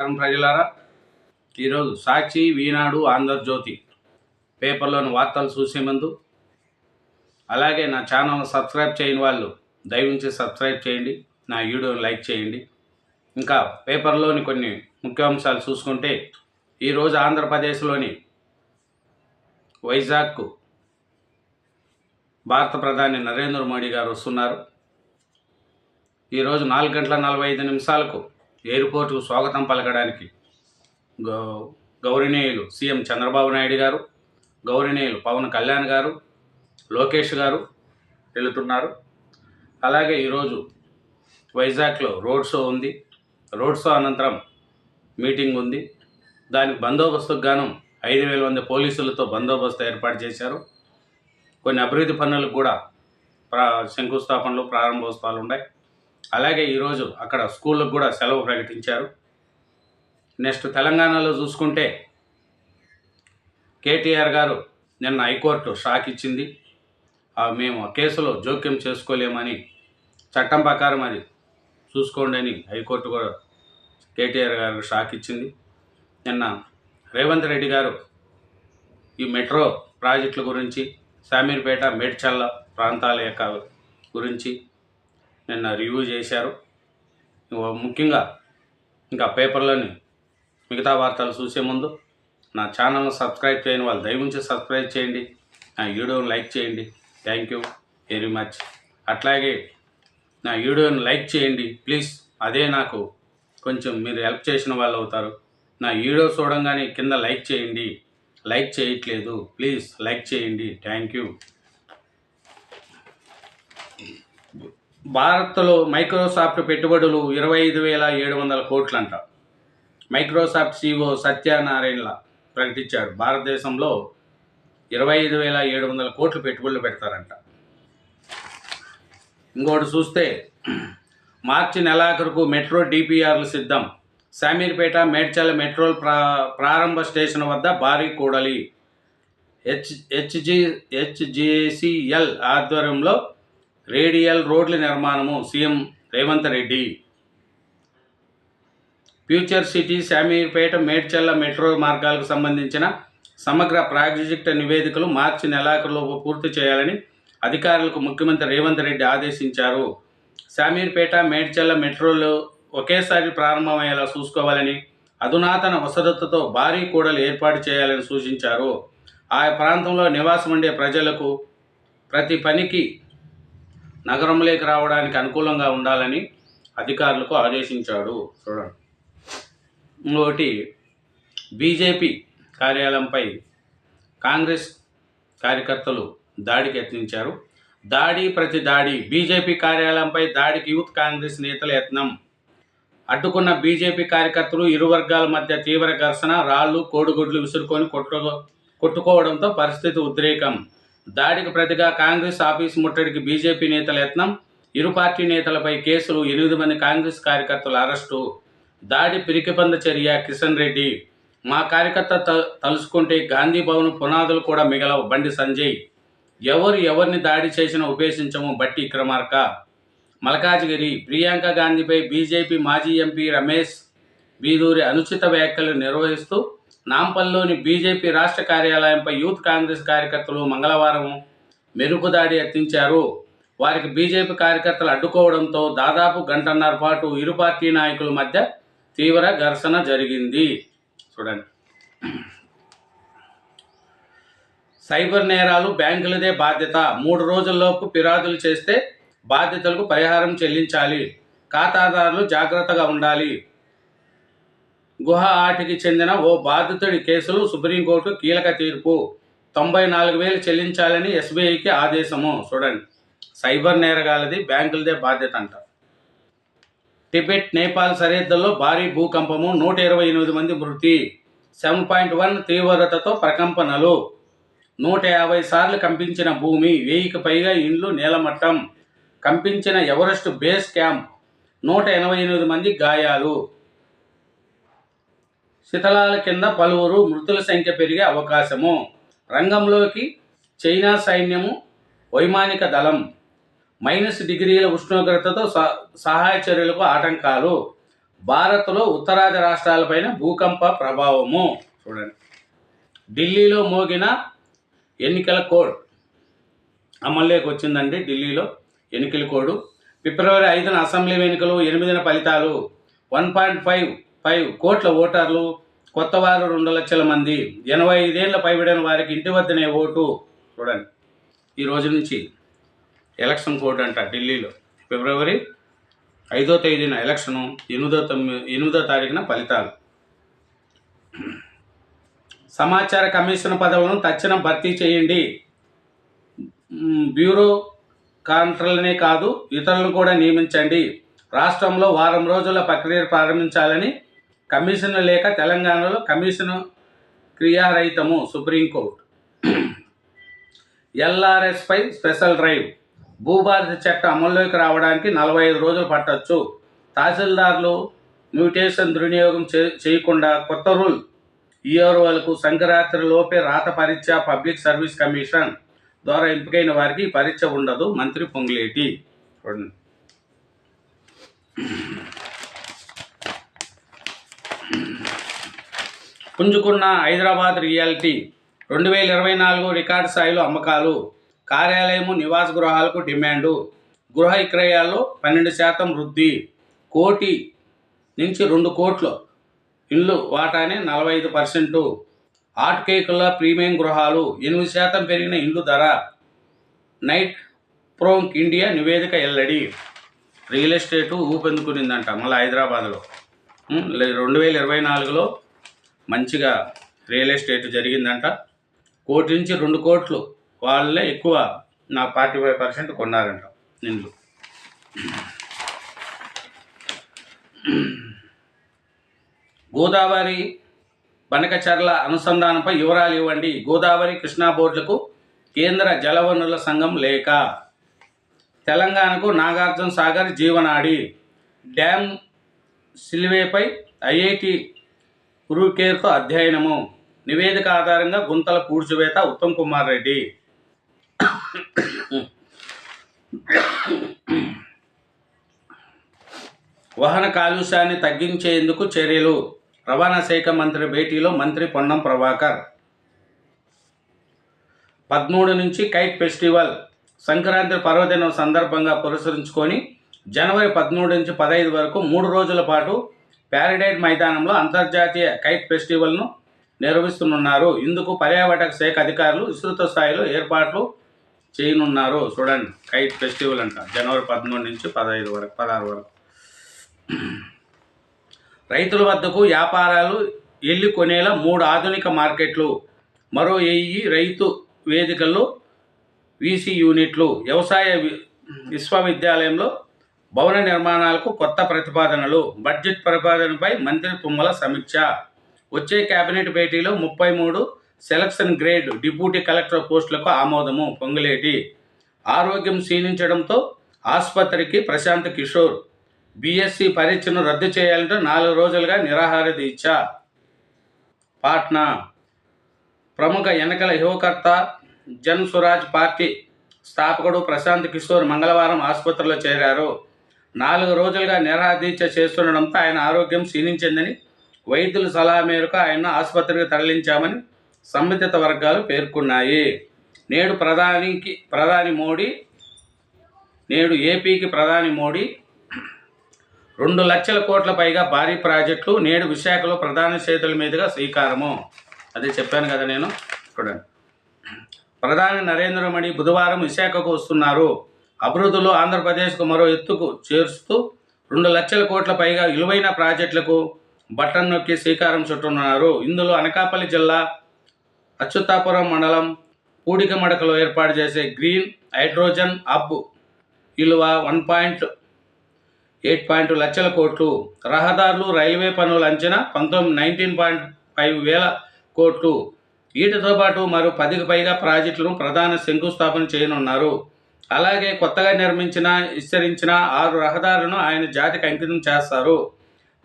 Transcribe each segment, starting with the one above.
ప్రజలారా. ఈరోజు సాక్షి ఈనాడు ఆంధ్రజ్యోతి పేపర్లోని వార్తలు చూసే ముందు అలాగే నా ఛానల్ సబ్స్క్రైబ్ చేయని వాళ్ళు దయవుంచి సబ్స్క్రైబ్ చేయండి నా వీడియోని లైక్ చేయండి. ఇంకా పేపర్లోని కొన్ని ముఖ్యాంశాలు చూసుకుంటే ఈరోజు ఆంధ్రప్రదేశ్లోని వైజాగ్కు భారత ప్రధాని నరేంద్ర మోడీ గారు వస్తున్నారు. ఈరోజు నాలుగు గంటల నలభై ఐదు నిమిషాలకు ఎయిర్పోర్టుకు స్వాగతం పలకడానికి గౌ గౌరవనీయులు సీఎం చంద్రబాబు నాయుడు గారు గౌరవనీయులు పవన్ కళ్యాణ్ గారు లోకేష్ గారు వెళుతున్నారు. అలాగే ఈరోజు వైజాగ్లో రోడ్ షో ఉంది. రోడ్ షో అనంతరం మీటింగ్ ఉంది. దానికి బందోబస్తుకు గాను ఐదు వేల మంది పోలీసులతో బందోబస్తు ఏర్పాటు చేశారు. కొన్ని అభివృద్ధి పనులకు కూడా ప్రా శంకుస్థాపనలు ప్రారంభోత్సవాలు ఉన్నాయి. అలాగే ఈరోజు అక్కడ స్కూళ్ళకు కూడా సెలవు ప్రకటించారు. నెక్స్ట్ తెలంగాణలో చూసుకుంటే కేటీఆర్ గారు నిన్న హైకోర్టు షాక్ ఇచ్చింది. మేము ఆ కేసులో జోక్యం చేసుకోలేమని చట్టం ప్రకారం అది చూసుకోండి అని హైకోర్టు కూడా కేటీఆర్ గారు షాక్ ఇచ్చింది. నిన్న రేవంత్ రెడ్డి గారు ఈ మెట్రో ప్రాజెక్టుల గురించి శామీర్పేట మేడ్చల్ల ప్రాంతాల యొక్క గురించి నిన్న రివ్యూ చేశారు. ముఖ్యంగా ఇంకా పేపర్లోని మిగతా వార్తలు చూసే ముందు నా ఛానల్ను సబ్స్క్రైబ్ చేయని వాళ్ళు దయవుంచి సబ్స్క్రైబ్ చేయండి. నా వీడియోని లైక్ చేయండి. Thank you very much. అట్లాగే నా వీడియోని లైక్ చేయండి. ప్లీజ్ అదే నాకు కొంచెం మీరు హెల్ప్ చేసిన వాళ్ళు అవుతారు. నా వీడియో చూడంగానే కింద లైక్ చేయండి. లైక్ చేయట్లేదు. ప్లీజ్ లైక్ చేయండి. Thank you. భారత్లో మైక్రోసాఫ్ట్ పెట్టుబడులు ఇరవై ఐదు వేల ఏడు వందల కోట్లంట. మైక్రోసాఫ్ట్ సిఇఓ సత్యనారాయణల ప్రకటించాడు భారతదేశంలో ఇరవై ఐదు వేల ఏడు వందల కోట్లు పెట్టుబడులు పెడతారంట. ఇంకోటి చూస్తే మార్చి నెలాఖరుకు మెట్రో డిపిఆర్లు సిద్ధం. శామీర్పేట మేడ్చల్ మెట్రో ప్రా ప్రారంభ స్టేషన్ వద్ద భారీ కూడలి. హెచ్ హెచ్జి హెచ్జిసిఎల్ ఆధ్వర్యంలో రేడియల్ రోడ్ల నిర్మాణము CM Revanth Reddy. Future city Shamirpet మేడ్చల్ల metro మార్గాలకు సంబంధించిన సమగ్ర ప్రాజెక్ట్ నివేదికలు మార్చి నెలాఖరులోపు పూర్తి చేయాలని అధికారులకు ముఖ్యమంత్రి రేవంత్ రెడ్డి ఆదేశించారు. శామీర్పేట మేడ్చల్ల మెట్రోలు ఒకేసారి ప్రారంభమయ్యేలా చూసుకోవాలని అధునాతన వసతులతో భారీ కూడలు ఏర్పాటు చేయాలని సూచించారు. ఆ ప్రాంతంలో నివాసం ఉండే ప్రజలకు ప్రతి పనికి నగరంలోకి రావడానికి అనుకూలంగా ఉండాలని అధికారులకు ఆదేశించాడు. చూడండి. ఇంకోటి బీజేపీ కార్యాలయంపై కాంగ్రెస్ కార్యకర్తలు దాడికి యత్నించారు. దాడి ప్రతి దాడి బీజేపీ కార్యాలయంపై దాడికి యూత్ కాంగ్రెస్ నేతల యత్నం. అడ్డుకున్న బీజేపీ కార్యకర్తలు ఇరు వర్గాల మధ్య తీవ్ర ఘర్షణ రాళ్ళు కోడిగుడ్లు విసురుకొని కొట్టు కొట్టుకోవడంతో పరిస్థితి ఉద్రేకం. దాడికి ప్రతిగా కాంగ్రెస్ ఆఫీస్ ముట్టడికి బీజేపీ నేతల యత్నం. ఇరు పార్టీ నేతలపై కేసులు ఎనిమిది మంది కాంగ్రెస్ కార్యకర్తల అరెస్టు. దాడి పిరికిపంద చర్య కిషన్ రెడ్డి. మా కార్యకర్త త- తలుసుకుంటే గాంధీ భవన్ పునాదులు కూడా మిగలవు. బండి సంజయ్. ఎవరు ఎవరిని దాడి చేసినా ఉపేక్షించము బట్టి విక్రమార్క మల్కాజ్గిరి ప్రియాంక గాంధీపై బీజేపీ మాజీ ఎంపీ రమేష్ బీదూరి అనుచిత వ్యాఖ్యలు నిర్వహిస్తూ నాంపల్లిలోని బీజేపీ రాష్ట్ర కార్యాలయంపై యూత్ కాంగ్రెస్ కార్యకర్తలు మంగళవారం మెరుపుదాడి ఎత్తించారు వారికి బీజేపీ కార్యకర్తలు అడ్డుకోవడంతో దాదాపు గంటన్నర పాటు ఇరు పార్టీ నాయకుల మధ్య తీవ్ర ఘర్షణ జరిగింది. చూడండి. సైబర్ నేరాలు బ్యాంకులదే బాధ్యత. మూడు రోజుల్లోపు ఫిర్యాదులు చేస్తే బాధ్యతలకు పరిహారం చెల్లించాలి. ఖాతాదారులు జాగ్రత్తగా ఉండాలి. గుహ ఆటికి చెందిన ఓ బాధితుడి కేసులు సుప్రీంకోర్టు కీలక తీర్పు. తొంభై నాలుగు వేలు చెల్లించాలని ఎస్బీఐకి ఆదేశము. చూడండి. సైబర్ నేరగాలది బ్యాంకులదే బాధ్యత అంట టిబెట్ నేపాల్ సరిహద్దుల్లో భారీ భూకంపము నూట ఇరవై ఎనిమిది మంది మృతి. సెవెన్ పాయింట్ వన్ తీవ్రతతో ప్రకంపనలు. నూట యాభై సార్లు కంపించిన భూమి వెయ్యికి పైగా ఇండ్లు నేలమట్టం. కంపించిన ఎవరెస్ట్ బేస్ క్యాంప్ నూట ఎనభై ఎనిమిది మంది గాయాలు. శిథలాల కింద పలువురు మృతుల సంఖ్య పెరిగే అవకాశము. రంగంలోకి చైనా సైన్యము వైమానిక దళం మైనస్ డిగ్రీల ఉష్ణోగ్రతతో సహాయ చర్యలకు ఆటంకాలు. భారత్లో ఉత్తరాది రాష్ట్రాలపైన భూకంప ప్రభావము. చూడండి. ఢిల్లీలో మోగిన ఎన్నికల కోడ్. అమల్లోకి వచ్చిందండి ఢిల్లీలో ఎన్నికల కోడ్. ఫిబ్రవరి ఐదున అసెంబ్లీ ఎన్నికలు ఎనిమిదిన ఫలితాలు. వన్ పాయింట్ ఫైవ్ ఫైవ్ కోట్ల ఓటర్లు కొత్త వారు రెండు లక్షల మంది. ఎనభై ఐదేళ్ళ పైబడిన వారికి ఇంటి వద్దనే ఓటు. చూడండి. ఈ రోజు నుంచి ఎలక్షన్ కోడ్ అంట ఢిల్లీలో. ఫిబ్రవరి ఐదో తేదీన ఎలక్షను ఎనిమిదో తొమ్మిది ఎనిమిదో తారీఖున ఫలితాలు. సమాచార కమిషన్ పదవులను తక్షణం భర్తీ చేయండి. బ్యూరో కాంట్రల్నే కాదు ఇతరులను కూడా నియమించండి. రాష్ట్రంలో వారం రోజుల ప్రక్రియ ప్రారంభించాలని కమిషన్ లేక తెలంగాణలో కమిషన్ క్రియారహితము సుప్రీంకోర్టు. ఎల్ఆర్ఎస్పై స్పెషల్ డ్రైవ్. భూభారత చట్టం అమల్లోకి రావడానికి నలభై ఐదు రోజులు పట్టవచ్చు తహసీల్దార్లు మ్యూటేషన్ దుర్వినియోగం చేయకుండా కొత్త రూల్. ఈఆర్ఓలకు సంక్రాంతి లోపే రాత పరీక్ష పబ్లిక్ సర్వీస్ కమిషన్ ద్వారా ఎంపికైన వారికి పరీక్ష ఉండదు. మంత్రి పొంగులేటి. చూడండి. పుంజుకున్న హైదరాబాద్ రియాలిటీ రెండు వేల ఇరవై నాలుగు రికార్డు స్థాయిలో అమ్మకాలు కార్యాలయము నివాస గృహాలకు డిమాండు గృహ విక్రయాల్లో పన్నెండు శాతం వృద్ధి కోటి నుంచి రెండు కోట్లు ఇల్లు వాటానే నలభై ఐదు పర్సెంటు ఆర్ట్ కేకుల ప్రీమియం గృహాలు ఎనిమిది శాతం పెరిగిన ఇల్లు ధర నైట్ ప్రోంక్ ఇండియా నివేదిక ఎల్లడి రియల్ ఎస్టేటు ఊపెందుకునిందంట మళ్ళీ హైదరాబాద్లో. లే- రెండు వేల ఇరవై నాలుగులో మంచిగా రియల్ ఎస్టేట్ జరిగిందంట. కోటి నుంచి రెండు కోట్లు వాళ్ళే ఎక్కువ నా ఫార్టీ ఫైవ్ పర్సెంట్ కొన్నారంట నిన్ను గోదావరి బనకచర్ల అనుసంధానంపై వివరాలు ఇవ్వండి. గోదావరి కృష్ణా బోర్డులకు కేంద్ర జలవనరుల సంఘం లేక తెలంగాణకు నాగార్జున సాగర్ జీవనాడి. డ్యామ్ సిల్వేపై ఐఐటి కురుకేర్తో అధ్యయనము. నివేదిక ఆధారంగా గుంతల పూడ్చివేత ఉత్తమ్ కుమార్ రెడ్డి. వాహన కాలుష్యాన్ని తగ్గించేందుకు చర్యలు. రవాణా శాఖ మంత్రి భేటీలో మంత్రి పొన్నం ప్రభాకర్. పదమూడు నుంచి కైట్ ఫెస్టివల్. సంక్రాంతి పర్వదినం సందర్భంగా పురస్కరించుకొని జనవరి పదమూడు నుంచి పదహైదు వరకు మూడు రోజుల పాటు ప్యారడైడ్ మైదానంలో అంతర్జాతీయ కైట్ ఫెస్టివల్ను నిర్వహిస్తున్నారు. ఇందుకు పర్యావరణ శాఖ అధికారులు విస్తృత స్థాయిలో ఏర్పాట్లు చేయనున్నారు. చూడండి కైట్ ఫెస్టివల్ అంట. జనవరి పదమూడు నుంచి పదహైదు వరకు పదహారు వరకు. రైతుల వద్దకు వ్యాపారాలు ఎల్లి కొనేలా మూడు ఆధునిక మార్కెట్లు మరో వెయ్యి రైతు వేదికల్లో వీసీ యూనిట్లు వ్యవసాయ విశ్వవిద్యాలయంలో భవన నిర్మాణాలకు కొత్త ప్రతిపాదనలు బడ్జెట్ ప్రతిపాదనపై మంత్రి తుమ్మల సమీక్ష. వచ్చే కేబినెట్ భేటీలో ముప్పై మూడు సెలక్షన్ గ్రేడ్ డిప్యూటీ కలెక్టర్ పోస్టులకు ఆమోదము పొంగులేటి. ఆరోగ్యం క్షీణించడంతో ఆసుపత్రికి ప్రశాంత్ కిషోర్. బీఎస్సీ పరీక్షను రద్దు చేయాలంటూ నాలుగు రోజులుగా నిరాహార దీక్ష. పాట్నా. ప్రముఖ ఎన్నికల యువకర్త జన్ స్వరాజ్ పార్టీ స్థాపకుడు ప్రశాంత్ కిషోర్ మంగళవారం ఆసుపత్రిలో చేరారు. నాలుగు రోజులుగా నిరాదీక్ష చేస్తుండడంతో ఆయన ఆరోగ్యం క్షీణించిందని వైద్యుల సలహా మేరకు ఆయన ఆసుపత్రికి తరలించామని సంబంధిత వర్గాలు పేర్కొన్నాయి. నేడు ప్రధానికి ప్రధాని మోడీ నేడు ఏపీకి ప్రధాని మోడీ రెండు లక్షల కోట్ల పైగా భారీ ప్రాజెక్టులు నేడు విశాఖలో ప్రధాన చేతుల మీదుగా శ్రీకారము. అదే చెప్పాను కదా నేను. చూడండి. ప్రధాని నరేంద్ర మోడీ బుధవారం విశాఖకు వస్తున్నారు. అభివృద్ధిలో ఆంధ్రప్రదేశ్కు మరో ఎత్తుకు చేరుస్తూ రెండు లక్షల కోట్ల పైగా విలువైన ప్రాజెక్టులకు బట్టన్ నొక్కి శ్రీకారం చుట్టున్నారు ఇందులో అనకాపల్లి జిల్లా అచ్యుతాపురం మండలం పూడిక మడకలో ఏర్పాటు చేసే గ్రీన్ హైడ్రోజన్ హబ్ విలువ వన్ పాయింట్ ఎయిట్ పాయింట్ లక్షల కోట్లు. రహదారులు రైల్వే పనుల అంచనా పంతొమ్మిది నైన్టీన్ పాయింట్ ఫైవ్ వేల కోట్లు. వీటితో పాటు మరో పదికి పైగా ప్రాజెక్టులను ప్రధాన శంకుస్థాపన చేయనున్నారు. అలాగే కొత్తగా నిర్మించిన విస్తరించిన ఆరు రహదారులను ఆయన జాతికి అంకితం చేస్తారు.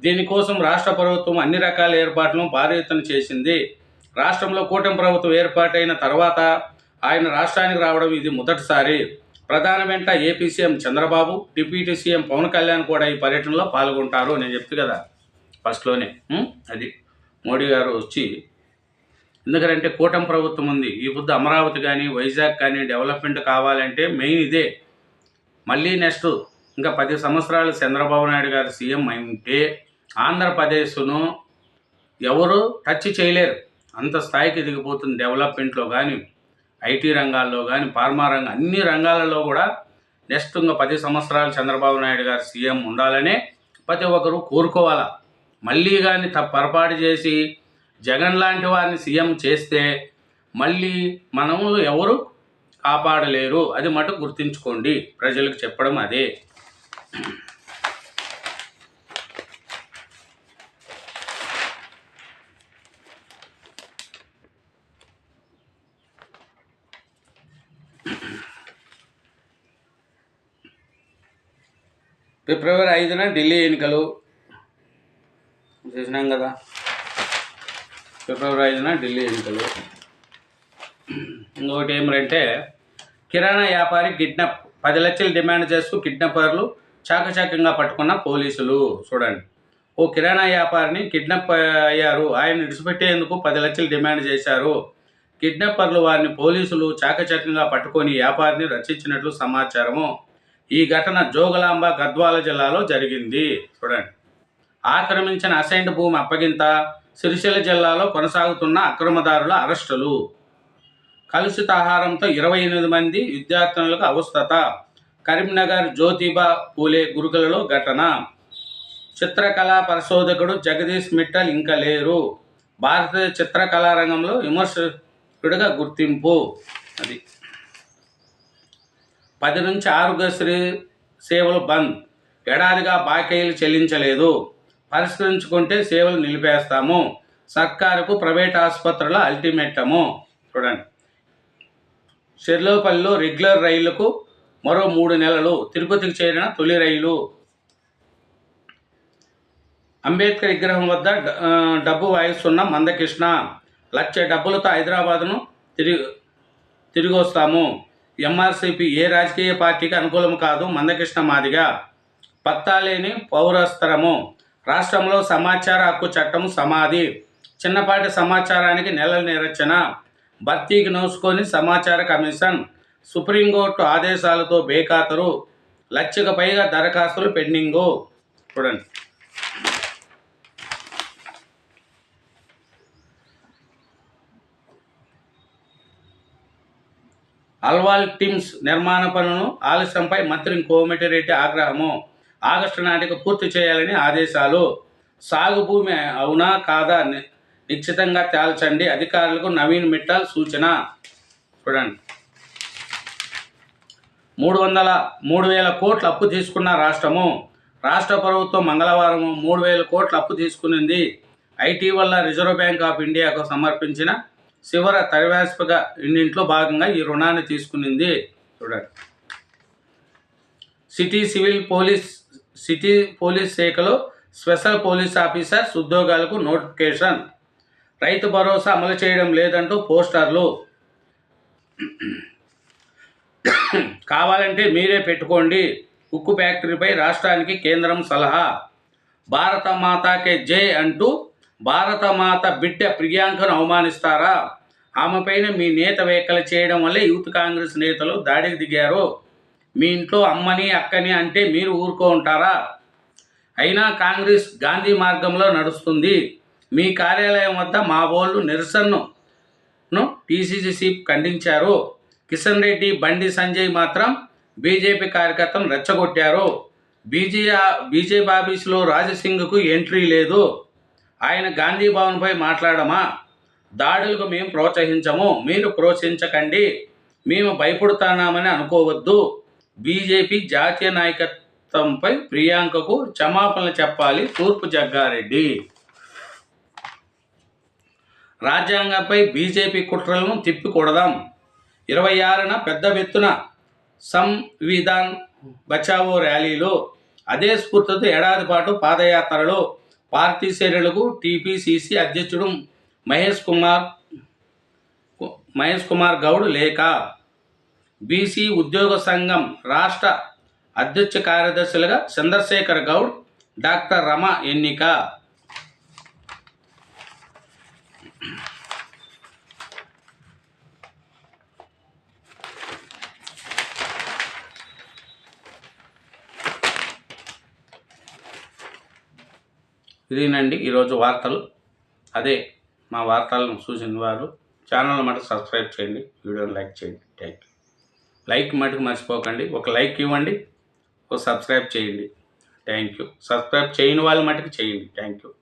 దీనికోసం రాష్ట్ర ప్రభుత్వం అన్ని రకాల ఏర్పాట్లను భారీ ఎత్తున చేసింది. రాష్ట్రంలో కూటమి ప్రభుత్వం ఏర్పాటైన తర్వాత ఆయన రాష్ట్రానికి రావడం ఇది మొదటిసారి. ప్రధాన వెంట AP CM Chandrababu deputy CM Pavan Kalyan కూడా ఈ పర్యటనలో పాల్గొంటారు. నేను చెప్తు కదా ఫస్ట్లోనే అది మోడీ గారు వచ్చి ఎందుకంటే కూటమి ప్రభుత్వం ఉంది. ఈ పొద్దు అమరావతి కానీ వైజాగ్ కానీ డెవలప్మెంట్ కావాలంటే మెయిన్ ఇదే. మళ్ళీ నెక్స్ట్ ఇంకా పది సంవత్సరాలు చంద్రబాబు నాయుడు గారు సీఎం అయి ఉంటే ఆంధ్రప్రదేశ్ను ఎవరు టచ్ చేయలేరు. అంత స్థాయికి దిగిపోతుంది డెవలప్మెంట్లో కానీ ఐటీ రంగాల్లో కానీ ఫార్మా రంగం అన్ని రంగాలలో కూడా నెక్స్ట్ ఇంకా పది సంవత్సరాలు చంద్రబాబు నాయుడు గారు సీఎం ఉండాలనే ప్రతి ఒక్కరు కోరుకోవాలా. మళ్ళీ కానీ త పొరపాటు చేసి జగన్ లాంటి వారిని సీఎం చేస్తే మళ్ళీ మనము ఎవరు కాపాడలేరు? అది మటుకు గుర్తుంచుకోండి. ప్రజలకు చెప్పడం అదే. ఫిబ్రవరి ఐదున ఢిల్లీ ఎన్నికలు. చేసినాం కదా. ఫిబ్రవరి ఐదున ఢిల్లీ ఎన్నికలు. ఇంకొకటి ఏమిటంటే కిరాణా వ్యాపారి కిడ్నాప్ పది లక్షలు డిమాండ్ చేస్తూ కిడ్నాపర్లు చాకచక్యంగా పట్టుకున్న పోలీసులు. చూడండి. ఓ కిరాణా వ్యాపారిని కిడ్నాప్ అయ్యారు. ఆయన విడిచిపెట్టేందుకు పది లక్షలు డిమాండ్ చేశారు. కిడ్నాపర్లు వారిని పోలీసులు చాకచక్యంగా పట్టుకొని వ్యాపారిని రక్షించినట్లు సమాచారము. ఈ ఘటన జోగులాంబ గద్వాల జిల్లాలో జరిగింది. చూడండి. ఆక్రమించిన అసైన్డ్ భూమి అప్పగింత సిరిసిల్ల జిల్లాలో కొనసాగుతున్న అక్రమదారుల అరెస్టులు. కలుషిత ఆహారంతో ఇరవై ఎనిమిది మంది విద్యార్థినులకు అవస్థత. కరీంనగర్ జ్యోతిబా పూలే గురుకులలో ఘటన. చిత్రకళా పరిశోధకుడు జగదీష్ మిట్టల్ ఇంకా లేరు. భారతీయ చిత్రకళా రంగంలో విమర్శకుడిగా గుర్తింపు. అది. పది నుంచి ఆరోగ్యశ్రీ సేవలు బంద్. ఏడాదిగా బాకీలు చెల్లించలేదు. పరిష్కరించుకుంటే సేవలు నిలిపేస్తాము. సర్కారుకు ప్రైవేట్ ఆసుపత్రుల అల్టిమేటము. చూడండి. షెర్లోపల్లిలో రెగ్యులర్ రైళ్ళకు మరో మూడు నెలలు తిరుపతికి చేరిన తొలి రైలు. అంబేద్కర్ విగ్రహం వద్ద డ- డబ్బు వాయిస్తున్న మందకృష్ణ. లక్ష డబ్బులతో హైదరాబాద్ను తిరిగి తిరిగి వస్తాము ఎంఆర్సిపి ఏ రాజకీయ పార్టీకి అనుకూలం కాదు మందకృష్ణ మాదిగా. పత్తాలేని పౌరస్తరము రాష్ట్రంలో సమాచార హక్కు చట్టం సమాధి. చిన్నపాటి సమాచారానికి నెలల నిరచన. భర్తీకి నోసుకొని సమాచార కమిషన్. సుప్రీంకోర్టు ఆదేశాలతో బేఖాతరు. లక్షకు పైగా దరఖాస్తులు పెండింగు. చూడండి. అల్వాల్ టీమ్స్ నిర్మాణ పనులను ఆలస్యంపై మంత్రి కోమటిరెడ్డి ఆగ్రహము. ఆగస్టు నాటికి పూర్తి చేయాలని ఆదేశాలు. సాగు భూమి అవునా కాదా ని- నిశ్చితంగా తేల్చండి. అధికారులకు నవీన్ మిట్టల్ సూచన. చూడండి. మూడు వందల మూడు వేల కోట్ల అప్పు తీసుకున్న రాష్ట్రము. రాష్ట్ర ప్రభుత్వం మంగళవారం మూడు వేల కోట్ల అప్పు తీసుకునింది. ఐటీ వల్ల రిజర్వ్ బ్యాంక్ ఆఫ్ ఇండియాకు సమర్పించిన చివర త్రైవాసిక ఇన్నింట్లో భాగంగా ఈ రుణాన్ని తీసుకునింది. చూడండి. City civil police city police శాఖలో స్పెషల్ పోలీస్ ఆఫీసర్స్ ఉద్యోగాలకు నోటిఫికేషన్. రైతు భరోసా అమలు చేయడం లేదంటూ పోస్టర్లు. కావాలంటే మీరే పెట్టుకోండి. ఉక్కు ఫ్యాక్టరీపై రాష్ట్రానికి కేంద్రం సలహా. భారత మాతాకే జై అంటూ భారత మాత బిడ్డ ప్రియాంకను అవమానిస్తారా? ఆమెపైన మీ నేత వేకలు చేయడం వల్ల యూత్ కాంగ్రెస్ నేతలు దాడికి దిగారు. మీ ఇంట్లో అమ్మని అక్కని అంటే మీరు ఊరుకో ఉంటారా? అయినా కాంగ్రెస్ గాంధీ మార్గంలో నడుస్తుంది. మీ కార్యాలయం వద్ద మా వాళ్ళు నిరసనను టీసీసీ చీఫ్ ఖండించారు. కిషన్ రెడ్డి బండి సంజయ్ మాత్రం బీజేపీ కార్యకర్తను రెచ్చగొట్టారు. బీజే బీజేపీ ఆఫీసులో రాజసింగ్కు ఎంట్రీ లేదు. ఆయన గాంధీ భవన్పై మాట్లాడమా? దాడులకు మేము ప్రోత్సహించము. మీరు ప్రోత్సహించకండి. మేము భయపడుతున్నామని అనుకోవద్దు. బీజేపీ జాతీయ నాయకత్వంపై ప్రియాంకకు క్షమాపణలు చెప్పాలి తూర్పు జగ్గారెడ్డి. రాజ్యాంగంపై బీజేపీ కుట్రలను తిప్పికొడదాం. ఇరవై ఆరున పెద్ద ఎత్తున సంవిధాన్ బచావో ర్యాలీలో అదే స్ఫూర్తితో ఏడాది పాటు పాదయాత్రలో పార్టీ శ్రేణులకు టీపీసీసీ అధ్యక్షుడు మహేష్ కుమార్ మహేష్ కుమార్ గౌడ్ లేఖ. బీసీ ఉద్యోగ సంఘం రాష్ట్ర అధ్యక్ష కార్యదర్శులుగా చంద్రశేఖర్ గౌడ్ డాక్టర్ రమ ఎన్నిక. ఇదేనండి ఈరోజు వార్తలు. అదే మా వార్తలను చూసిన వారు ఛానల్ మటుకు సబ్స్క్రైబ్ చేయండి వీడియోని లైక్ చేయండి. లైక్ మటుకు మర్చిపోకండి. ఒక లైక్ ఇవ్వండి. ఒక సబ్స్క్రైబ్ చేయండి. Thank you. సబ్స్క్రైబ్ చేయని వాళ్ళు మటుకు చేయండి. Thank you.